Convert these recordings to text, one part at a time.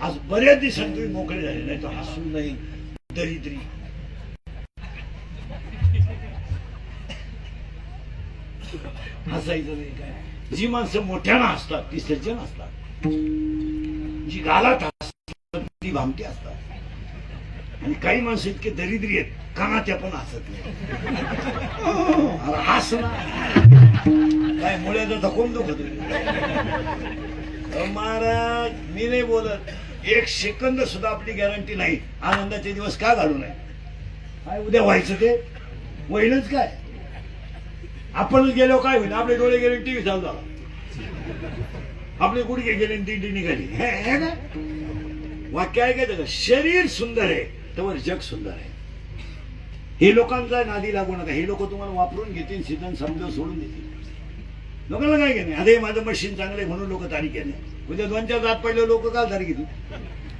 आज बऱ्याच दिवसात तुम्ही मोकळे झाले नाही तर हसू नाही दरिद्री. हसायचं नाही काय. जी माणसं मोठ्यानं असतात ती सज्जन असतात. जी गालात असतात ती भामटी असतात. आणि काही माणसं इतके दरिद्री आहेत कानात्या पण हसत नाही. हस ना. काय मुळ्याचा धकोम दुखत महाराज मी नाही बोलत. एक सेकंद सुद्धा आपली गॅरंटी नाही. आनंदाचे दिवस का घालू नये? काय उद्या व्हायचं ते? होईलच काय? आपणच गेलो काय होईल? आपले डोळे गेले टीव्ही चालू झाला. आपले गुडघे गेले दिंडी निघाली. हे ना? काय वाक्य ऐकायचं का? शरीर सुंदर आहे तर जग सुंदर आहे. हे लोकांचा नादी लागू नका. हे लोक तुम्हाला वापरून घेतील सीजन समजावून सोडून देतील. लोकांना काय घेणे? अरे माझं मशीन चांगलं आहे म्हणून लोक तारीख घेणे. उद्या दोन चार जात पडले लोक का तारीख घेतले.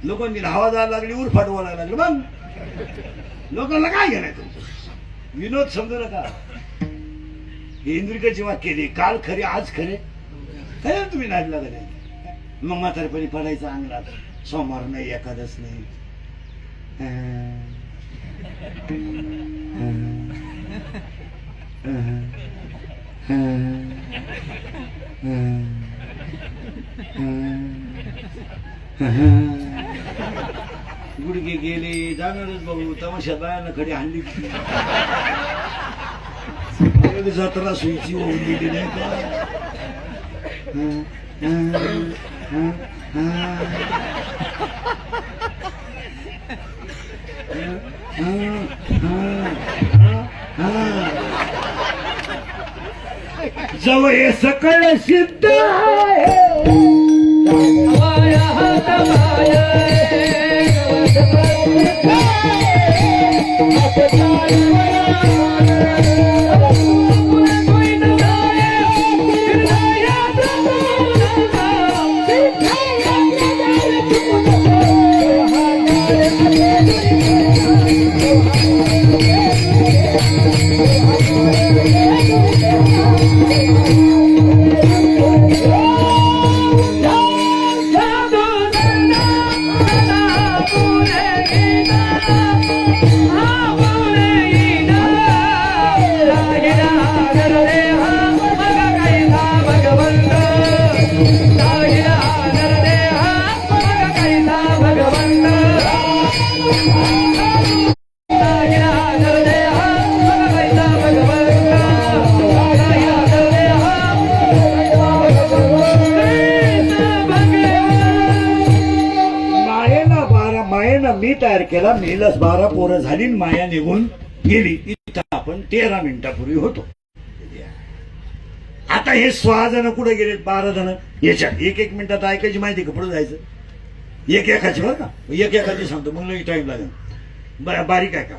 लोकांनी हवा जायला लागली उरफाट फाटवायला लागली. मग? लोकांना काय घेणार तुमचं? विनोद समजू नका. हे इंद्रिकाची वाक्य केली काल खरे आज खरे. खरे तुम्ही नाडला खरे मग म्हातारपणी पडायचं अंगणात. सोमवार नाही एखादच नाही. अं. गुडगे गेले जाणारच भाऊ तमाशा बायानं खडी हाणली जत्रा सुईची होऊन गेली नाही का? जवळ हे सकळ सिद्ध Thank you. बारा मी तयार केला मेलच बारा पोरं झाली माया निघून गेली. इथं आपण तेरा मिनिटापूर्वी होतो. आता हे सोळा जण कुठे गेले बारा जण. याच्यात एक एक मिनिटात ऐकायची माहिती का? पुढे जायचं. एक एकाची बरं का? एक एकाची सांगतो मग लई टाइम लागेल. बारीक आहे का?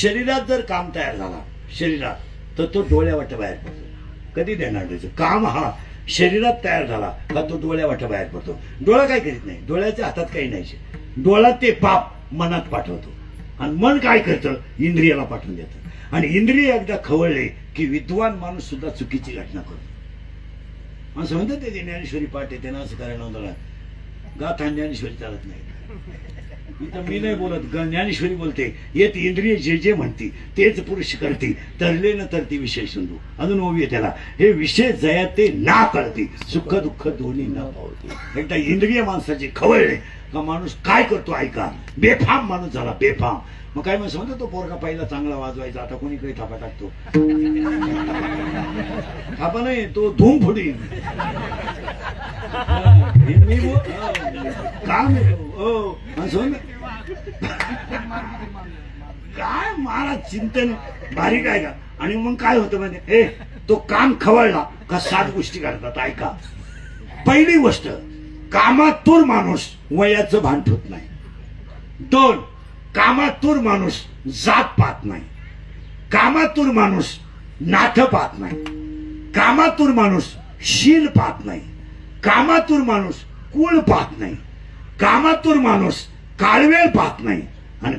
शरीरात जर काम तयार झाला शरीरात तर तो डोळ्यावाट बाहेर पडतो. कधी देणार त्याचं? काम हा शरीरात तयार झाला का तो डोळ्यावाट बाहेर पडतो? डोळा काय करीत नाही? डोळ्याच्या हातात काही नाही डोळा ते पाप मनात पाठवतो. आणि मन काय करतं? इंद्रियाला पाठवून देतं. आणि इंद्रिय एकदा खवळले की विद्वान माणूस सुद्धा चुकीची घटना करतो. असं म्हणतात ते ज्ञानेश्वरी पाठ येते ना असं करायला गाथा ज्ञानेश्वरी चालत नाही. इथं मी नाही बोलत ज्ञानेश्वरी बोलते. येत इंद्रिय जे जे म्हणती तेच पुरुष करती. तरले न तर ती विषय सिंधू. अजून ओवी आहे त्याला. हे विषय जया ते ना कळती सुख दुःख दोन्ही न पावते. एकदा इंद्रिय माणसाची खवळले का माणूस काय करतो ऐका. बेफाम माणूस झाला बेफाम. मग काय मग समजा तो पोरगा पहिला चांगला वाजवायचा आता कोणी काही थापा टाकतो? थापा नाही तो धूम फुडी मी बोल- काम हो काय मला चिंतन बारीक आहे का आणि मग काय होतं म्हणजे ए तो काम खवळला का सात गोष्टी करतात ऐका पहिली गोष्ट कामातूर माणूस वयाचं भान ठेवत नाही. दोन कामातूर माणूस जात पाहत नाही. कामातूर माणूस नाथ पाहत नाही. कामातूर माणूस शील पाहत नाही. कामातूर माणूस कुळ पाहत नाही. कामातूर माणूस काळवेळ पाहत नाही. आणि